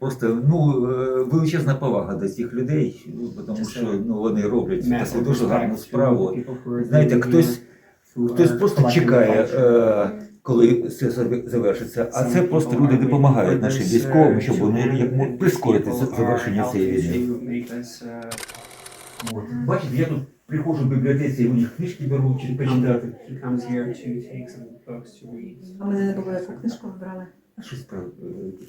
Просто ну, е, величезна повага до цих людей, ну, тому що ну, вони роблять таку дуже гарну справу. Знаєте, хтось, хтось просто чекає, е, коли все завершиться, а це просто люди допомагають нашим військовим, щоб вони як прискорити завершення цієї війни. Бачите, я тут приходжу в бібліотеці, і у них книжки беру чи почитати. А мене не було, яку книжку вибрали. А щось про е,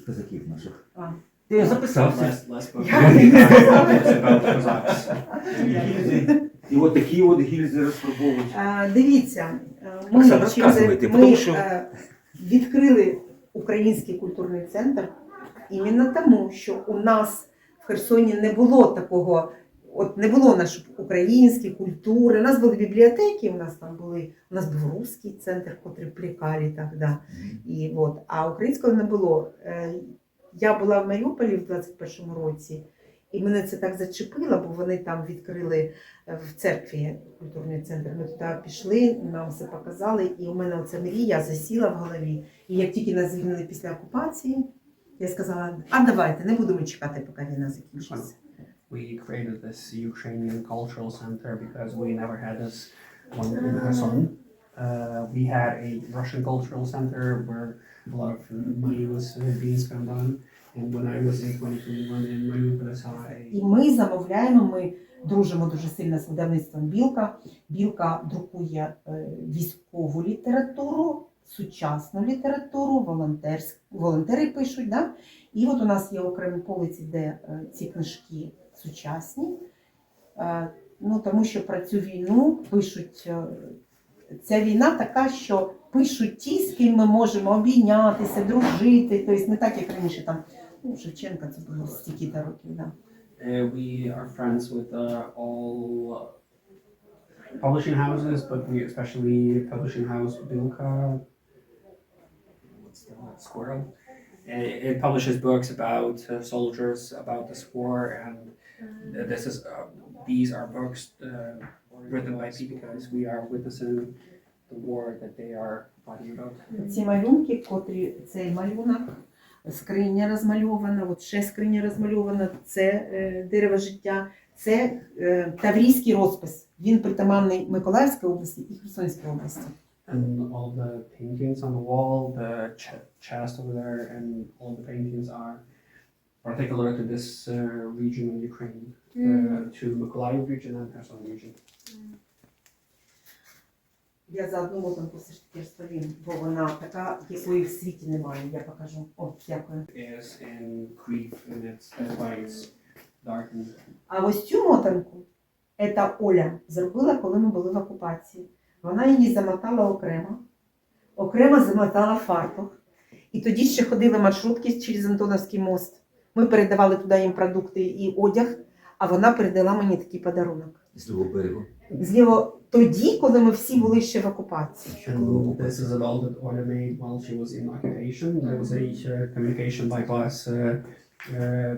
козаків наших. А. Я записався. І от такі от гільзи розфарбовують. А, дивіться, е, ми, Оксана, ми що- е, відкрили Український культурний центр іменно тому, що у нас в Херсоні не було такого, от не було нашої української культури. У нас були бібліотеки, у нас там були, у нас був русський центр, котрий прикалі тоді. І от, а українського не було. Е, Я була в Маріуполі в 21-му році, і мене це так зачепило, бо вони там відкрили е, в церкві культурний центр. Ми туди пішли, нам все показали, і у мене оця мрія засіла в голові. І як тільки нас звільнили після окупації, я сказала: а давайте не будемо чекати, поки війна закінчиться. We created this Ukrainian cultural center because we never had this one in Kherson. Uh, we had a Russian cultural center where a lot of money was uh, being spent on. And when I was in 2021 in Mariupol, I І ми замовляємо, ми дружимо дуже сильно з видавництвом Білка. Білка друкує е, військову літературу, сучасну літературу, волонтерську, волонтери пишуть. Да? І от у нас є окремі полиці, де е, ці книжки сучасні. Е, Ну, тому що про цю війну пишуть. е, Ця війна така, що пишуть ті, з ким ми можемо обійнятися, дружити. Тобто не так, як раніше там ну, Шевченка це було стільки років. Да. Uh, we are friends with uh, all publishing houses, but we especially publishing house Bilka. What's the word? squirrel? Uh, it publishes books about uh, soldiers, about this war, and this is uh, these are books uh, written by people because we are witnessing the war that they are fighting about. Ці малюнки, котрі цей малюнок, скриня розмальована, от ще скриня розмальована, це е, дерево життя, це е, таврійський розпис. Він притаманний Миколаївській області і Херсонській області. And all the paintings on the wall, the ch- chest over there, and all the paintings are particular to this uh, region of Ukraine, uh, to Mykolaiv region and Kherson region. Я за одну мотанку все ж таки розповім, бо вона така, якої в світі немає. Я покажу. О, дякую. Is in Kyiv, and it's it's. А ось цю мотанку це Оля зробила, коли ми були в окупації. Вона її замотала окремо, окремо замотала фартух. І тоді ще ходили маршрутки через Антоновський мост. Ми передавали туди їм продукти і одяг, а вона передала мені такий подарунок. З другого берегу. Зліво тоді, коли ми всі були ще в окупації. This is a doll that Ola made while she was in occupation. There was a uh, communication by bus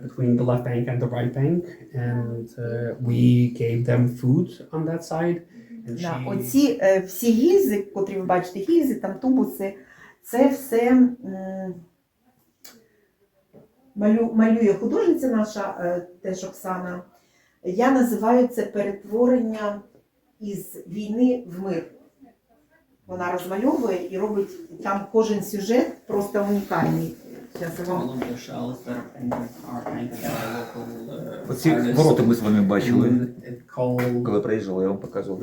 between the left bank and the right bank, and uh, we gave them food on that side. And Да, оці е, всі гільзи, котрі ви бачите, гільзи, там тубуси, це все м, малю, малює художниця наша, е, теж Оксана. Я називаю це перетворення із війни в мир. Вона розмальовує і робить там кожен сюжет просто унікальний. Оці ворота ми з вами бачили, коли приїжджали, я вам показував.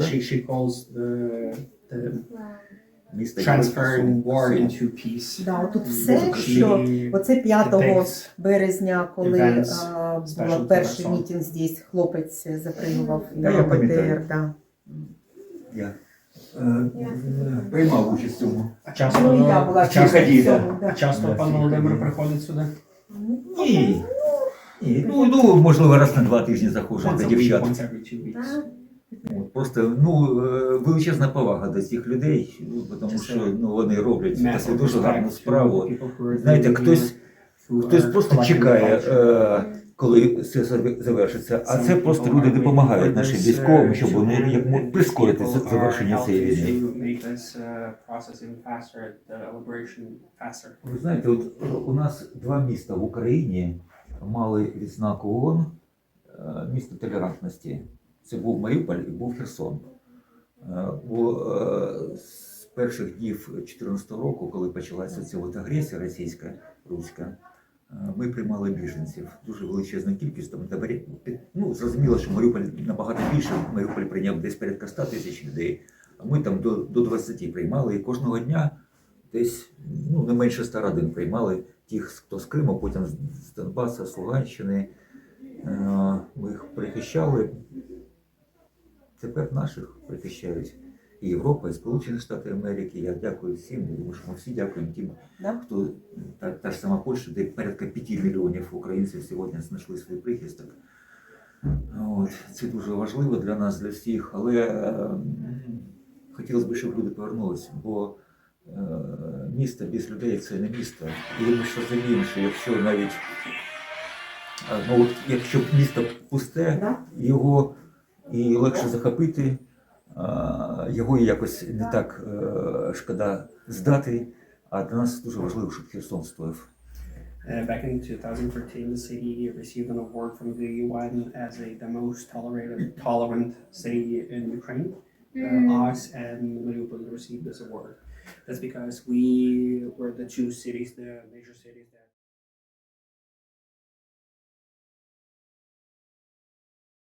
Transferring war into peace. да, And все, що оце 5 березня, коли а, був перший мітинг здесь, хлопець запригував Да, на. Да. Я е, приймав участь в цьому. А часто, Ну, я була а часто, пан Володимир приходить сюди? Ні. Ні. Ну, ну, можливо, раз на два тижні заходжу до дівчат. От, Просто ну, е, величезна повага до цих людей, ну, тому що ну, вони роблять таку дуже гарну справу. Знаєте, хтось, хтось просто чекає, е, коли все завершиться, а це просто люди допомагають нашим військовим, щоб вони як прискорити завершення цієї війни. Ви знаєте, от у нас два міста в Україні, мали відзнаку ООН е, місто толерантності. Це був Маріуполь і був Херсон. Е, Бо е, з перших днів 2014 року, коли почалася ця от агресія російська, руська, е, ми приймали біженців. Дуже величезна кількість. Там, ну, зрозуміло, що Маріуполь набагато більше. Маріуполь прийняв десь порядка 100 тисяч людей, а ми там до, до 20 приймали. І кожного дня десь ну, не менше 100 родин приймали тих, хто з Криму, потім з Донбаса, з Луганщини. Е, Ми їх прихищали. Тепер наших прихищають і Європа, і Сполучені Штати Америки. Я дякую всім. Я думаю, що ми всі дякуємо тим, Да? хто та, та ж сама Польща, де порядка 5 мільйонів українців сьогодні знайшли свій прихисток. От, це дуже важливо для нас, для всіх. Але е, хотілося б, щоб люди повернулися, бо е, місто без людей це не місто. І ми ж розуміємо, що якщо навіть е, ну, от, якщо місто пусте, Да? його і легше захопити, його якось не так е, шкода здати. А для нас дуже важливо, щоб Херсон стояв. Uh, back in 2013, the city received an award from the UN as a, the most tolerated, tolerant city in Ukraine. Uh, us and Mariupol received this award. That's because we were the two cities, the major cities that